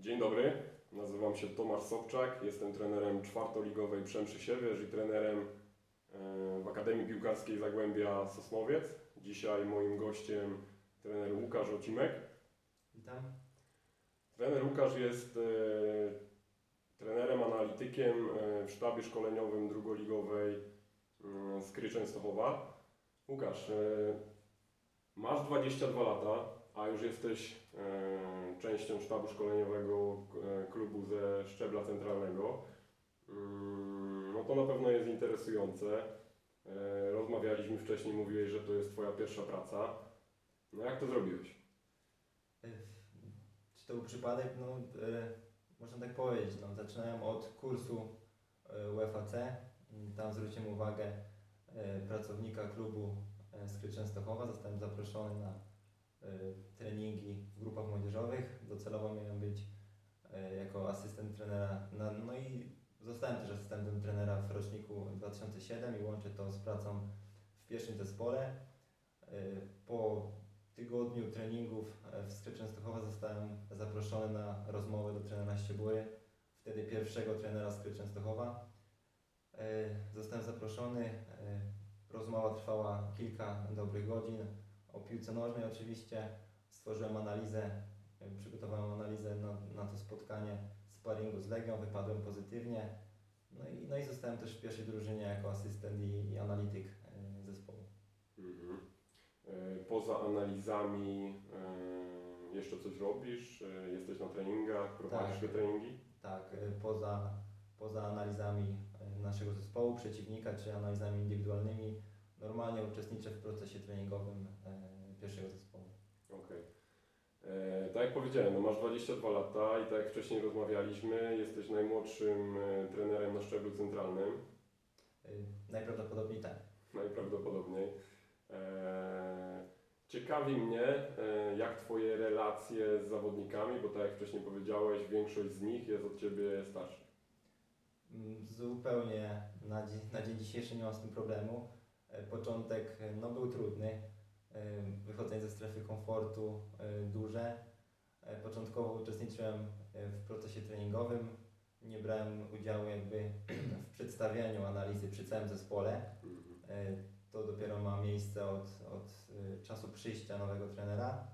Dzień dobry, nazywam się Tomasz Sobczak, jestem trenerem czwartoligowej Przemszysiewiesz i trenerem e, w Akademii Piłkarskiej Zagłębia Sosnowiec. Dzisiaj moim gościem trener Łukasz Ocimek. Witam. Trener Łukasz jest e, trenerem, analitykiem e, w sztabie szkoleniowym drugoligowej Skry Częstochowa. Łukasz, masz 22 lata, a już jesteś e, częścią sztabu szkoleniowego e, klubu ze szczebla centralnego. Mm, No to na pewno jest interesujące. E, Rozmawialiśmy wcześniej, mówiłeś, że to jest Twoja pierwsza praca. No jak to zrobiłeś? Czy to był przypadek? No, można tak powiedzieć. No, zaczynałem od kursu UFAC. Tam zwróciłem uwagę pracownika klubu Skry Częstochowa. Zostałem zaproszony na treningi w grupach młodzieżowych. Docelowo miałem być e, jako asystent trenera. Na, no i zostałem też asystentem trenera w roczniku 2007 i łączę to z pracą w pierwszym zespole. E, Po tygodniu treningów w Skry Częstochowa zostałem zaproszony na rozmowę do trenera Ściebury, wtedy pierwszego trenera Skry Częstochowa. Zostałem zaproszony, rozmowa trwała kilka dobrych godzin, o piłce nożnej oczywiście. Stworzyłem analizę, przygotowałem analizę na, na to spotkanie sparingu z Legią, wypadłem pozytywnie. No i, no i zostałem też w pierwszej drużynie jako asystent i, i analityk zespołu. Mhm. E, Poza analizami e, jeszcze coś robisz? E, Jesteś na treningach, prowadzisz Tak. te treningi? Tak, poza, poza analizami naszego zespołu, przeciwnika czy analizami indywidualnymi, normalnie uczestniczę w procesie treningowym y, pierwszego zespołu. Okej. E, Tak jak powiedziałem, no masz 22 lata i tak jak wcześniej rozmawialiśmy, jesteś najmłodszym e, trenerem na szczeblu centralnym, Najprawdopodobniej tak. najprawdopodobniej. E, Ciekawi mnie, e, jak Twoje relacje z zawodnikami, bo tak jak wcześniej powiedziałeś, większość z nich jest od Ciebie starsza. Mm, Zupełnie na, na dzień dzisiejszy nie mam z tym problemu. Y, Początek y, no, był trudny, y, wychodzenie ze strefy komfortu duże. Początkowo uczestniczyłem w procesie treningowym, nie brałem udziału jakby w przedstawianiu analizy przy całym zespole. E, To dopiero ma miejsce od, od e, czasu przyjścia nowego trenera.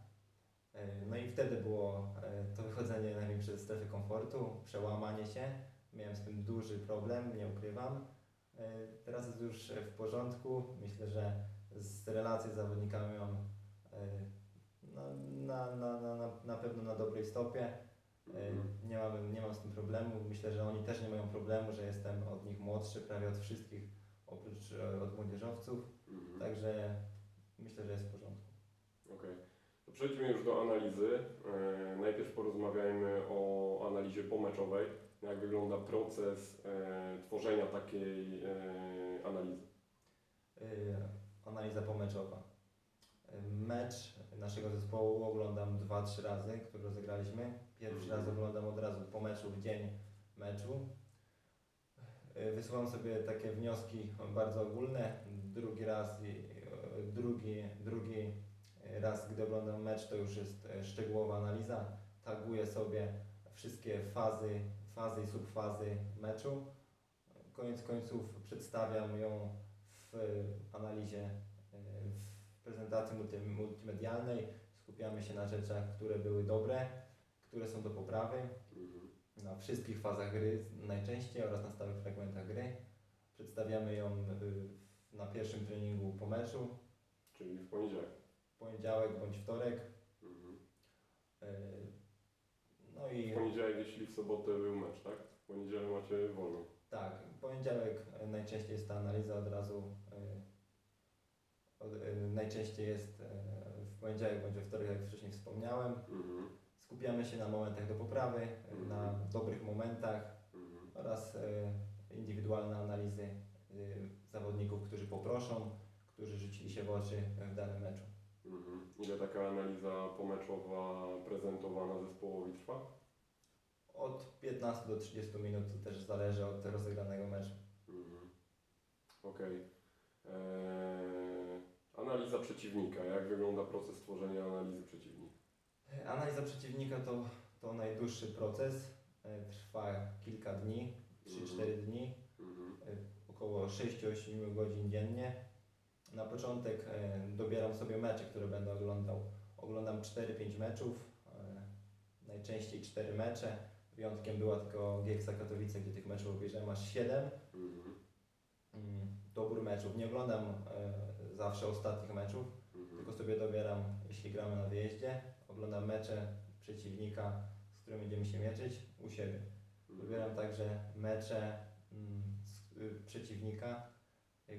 E, No i wtedy było e, to wychodzenie największe ze strefy komfortu, przełamanie się. Miałem z tym duży problem, nie ukrywam. E, Teraz jest już w porządku. Myślę, że z relacje z zawodnikami mam e, no, na, na, na, na, na pewno na dobrej stopie. E, Mhm. Nie mam, nie mam z tym problemu. Myślę, że oni też nie mają problemu, że jestem od nich młodszy, prawie od wszystkich, oprócz e, od młodzieżowców. Mhm. Także myślę, że jest w porządku. Okej. To przejdźmy już do analizy. E, najpierw porozmawiajmy o analizie pomeczowej. Jak wygląda proces e, tworzenia takiej e, analizy? Analiza pomeczowa. Mecz naszego zespołu oglądam 2-3 razy, który rozegraliśmy. Pierwszy Mhm. raz oglądam od razu po meczu, w dzień meczu. Wysuwam sobie takie wnioski bardzo ogólne. Drugi raz, drugi, drugi raz, gdy oglądam mecz, to już jest yy, szczegółowa analiza. Taguję sobie wszystkie fazy, fazy i subfazy meczu. Koniec końców przedstawiam ją w analizie, e, w prezentacji multi- multimedialnej. Skupiamy się na rzeczach, które były dobre, które są do poprawy, Mhm. na wszystkich fazach gry najczęściej oraz na stałych fragmentach gry. Przedstawiamy ją na pierwszym treningu po meczu, Czyli w poniedziałek. Poniedziałek bądź wtorek. Mhm. E, No i W poniedziałek, jeśli w sobotę był mecz, tak? W poniedziałek macie wolną. Tak, poniedziałek e, najczęściej jest ta analiza od razu. e, najczęściej jest w poniedziałek bądź we wtorek, jak wcześniej wspomniałem. Mhm. Skupiamy się na momentach do poprawy, Mhm. na dobrych momentach Mhm. oraz indywidualne analizy zawodników, którzy poproszą, którzy rzucili się w oczy w danym meczu. Mhm. Ile taka analiza pomeczowa prezentowana zespołowi trwa? Od 15 do 30 minut to też zależy od rozegranego meczu. Mhm. Okej. Eee, Analiza przeciwnika. Jak wygląda proces tworzenia analizy przeciwnika? Analiza przeciwnika to, to najdłuższy proces. E, Trwa kilka dni, 3-4 dni, Mhm. około 6-8 godzin dziennie. Na początek e, dobieram sobie mecze, które będę oglądał. Oglądam 4-5 meczów, e, najczęściej 4 mecze. Wyjątkiem była tylko Gieksa Katowice, gdzie tych meczów obejrzałem aż 7. Mhm. Mm, Dobór meczów. Nie oglądam e, zawsze ostatnich meczów, Mhm. tylko sobie dobieram, jeśli gramy na wyjeździe, oglądam mecze przeciwnika, z którym będziemy się mierzyć u siebie. Mhm. Wybieram także mecze mm, y, przeciwnika,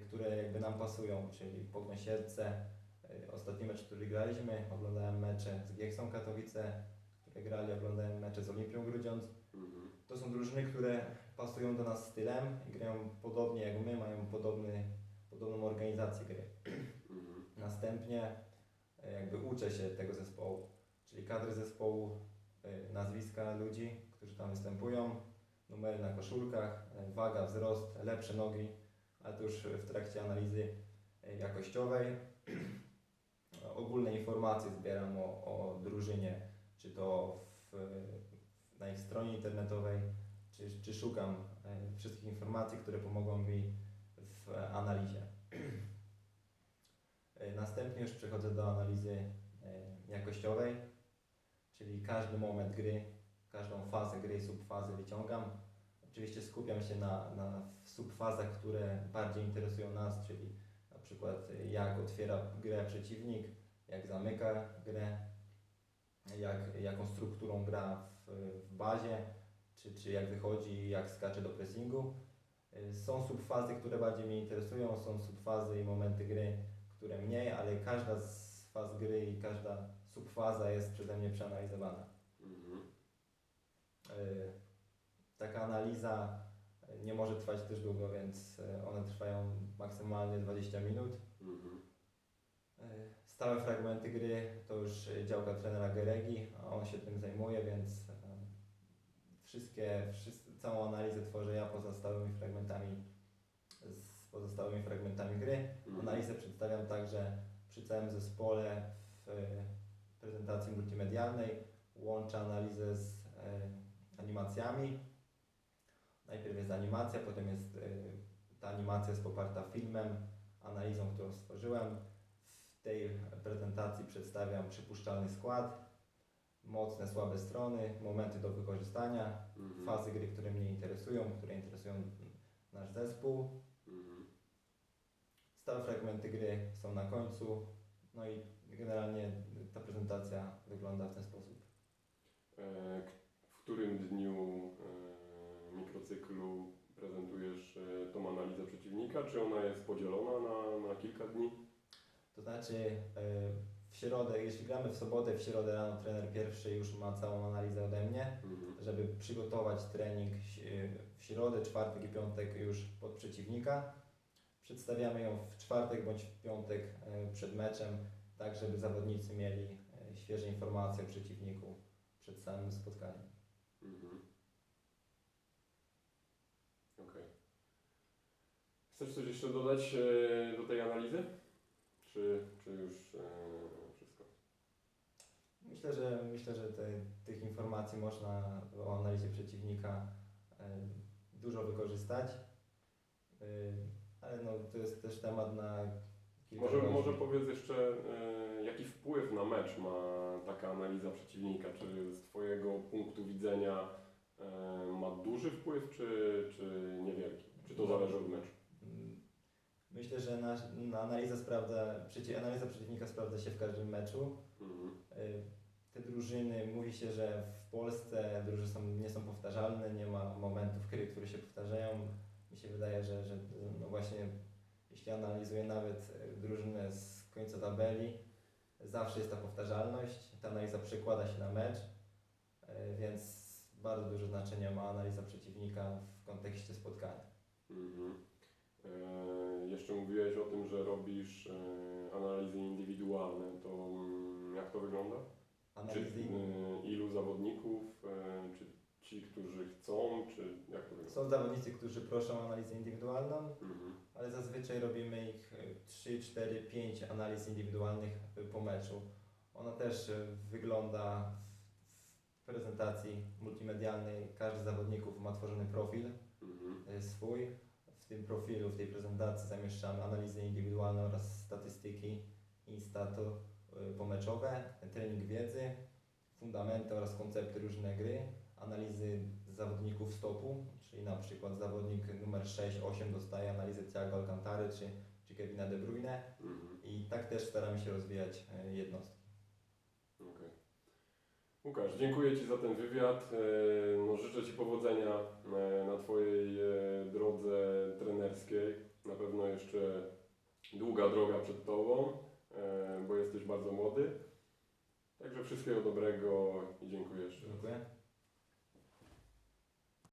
które jakby nam pasują, czyli Pognosierce, y, ostatni mecz, który graliśmy, oglądałem mecze z Gieksą Katowice, które grali, oglądałem mecze z Olimpią Grudziądz. Mhm. To są drużyny, które pasują do nas stylem i grają podobnie jak my, mają podobny, podobną organizację gry. Mhm. Następnie e, jakby uczę się tego zespołu, czyli kadry zespołu, nazwiska ludzi, którzy tam występują, numery na koszulkach, waga, wzrost, lepsze nogi, ale to już w trakcie analizy e, jakościowej. Ogólne informacje zbieram o, o drużynie, czy to w, na ich stronie internetowej, czy, czy szukam e, wszystkich informacji, które pomogą mi w analizie. E, Następnie już przechodzę do analizy jakościowej, czyli każdy moment gry, każdą fazę gry, subfazy wyciągam. Oczywiście skupiam się na, na subfazach, które bardziej interesują nas, czyli na przykład jak otwiera grę przeciwnik, jak zamyka grę, jak, jaką strukturą gra w, w bazie, czy, czy jak wychodzi, jak skacze do pressingu. Są subfazy, które bardziej mnie interesują, są subfazy i momenty gry, które mniej, ale każda z faz gry i każda subfaza jest przeze mnie przeanalizowana. Mhm. Y, Taka analiza y, nie może trwać też długo, więc y, one trwają maksymalnie 20 minut. Mhm. Y, Stałe fragmenty gry to już działka trenera Geregi, a on się tym zajmuje, więc wszystkie, całą analizę tworzę ja poza stałymi fragmentami z pozostałymi fragmentami gry. Mhm. Analizę przedstawiam także przy całym zespole w e, prezentacji multimedialnej. Łączę analizę z e, animacjami. Najpierw jest animacja, potem jest e, ta animacja jest poparta filmem, analizą, którą stworzyłem. W tej prezentacji przedstawiam przypuszczalny skład, mocne, słabe strony, momenty do wykorzystania, Mhm. fazy gry, które mnie interesują, które interesują nasz zespół. Mhm. Stałe fragmenty gry są na końcu, no i generalnie ta prezentacja wygląda w ten sposób. E, W którym dniu e, mikrocyklu prezentujesz e, tą analizę przeciwnika? Czy ona jest podzielona na, na kilka dni? To znaczy e, w środę, jeśli gramy w sobotę, w środę rano trener pierwszy już ma całą analizę ode mnie, Mhm. żeby przygotować trening ś- w środę, czwartek i piątek już pod przeciwnika. Przedstawiamy ją w czwartek bądź w piątek e, przed meczem, tak żeby zawodnicy mieli e, świeże informacje o przeciwniku przed samym spotkaniem. Mhm. Okej. Chcesz coś jeszcze dodać e, do tej analizy? Czy, czy już e, wszystko? Myślę, że myślę, że te, tych informacji można o analizie przeciwnika e, dużo wykorzystać. Ale no, to jest też temat na kilka Może, godzin. może powiedz jeszcze, jaki wpływ na mecz ma taka analiza przeciwnika? Czy z Twojego punktu widzenia ma duży wpływ, czy, czy niewielki? Czy to zależy od meczu? Myślę, że nasz, na analiza, sprawdza, przeci, analiza przeciwnika sprawdza się w każdym meczu. Mhm. Y, Te drużyny, mówi się, że w Polsce drużyny są, nie są powtarzalne, nie ma momentów gry, które się powtarzają. Mi się wydaje, że, że no właśnie jeśli analizuję nawet y, drużynę z końca tabeli, zawsze jest ta powtarzalność. Ta analiza przekłada się na mecz, y, więc bardzo duże znaczenie ma analiza przeciwnika w kontekście spotkania. Mhm. E, jeszcze mówiłeś o tym, że robisz e, analizy indywidualne. To mm, jak to wygląda? Czy, Analizy e, ilu zawodników? Czy ci, którzy chcą? Czy jak to wygląda? Są zawodnicy, którzy proszą o analizę indywidualną, Mhm. ale zazwyczaj robimy ich y, 3, 4, 5 analiz indywidualnych po meczu. Ona też wygląda w, prezentacji multimedialnej każdy z zawodników ma tworzony profil Mhm. swój. W tym profilu, w tej prezentacji zamieszczamy analizy indywidualne oraz statystyki instato e, pomeczowe, trening wiedzy, fundamenty oraz koncepty różne gry, analizy zawodników stopu, czyli na przykład zawodnik numer 6-8 dostaje analizę Thiago Alcantary czy, czy Kevina De Bruyne Mhm. i tak też staramy się rozwijać e, jednostki. Łukasz, dziękuję Ci za ten wywiad. E, No, życzę Ci powodzenia e, na Twojej e, drodze trenerskiej. Na pewno jeszcze długa droga przed Tobą, bo jesteś bardzo młody. Także wszystkiego dobrego i dziękuję jeszcze. Dziękuję.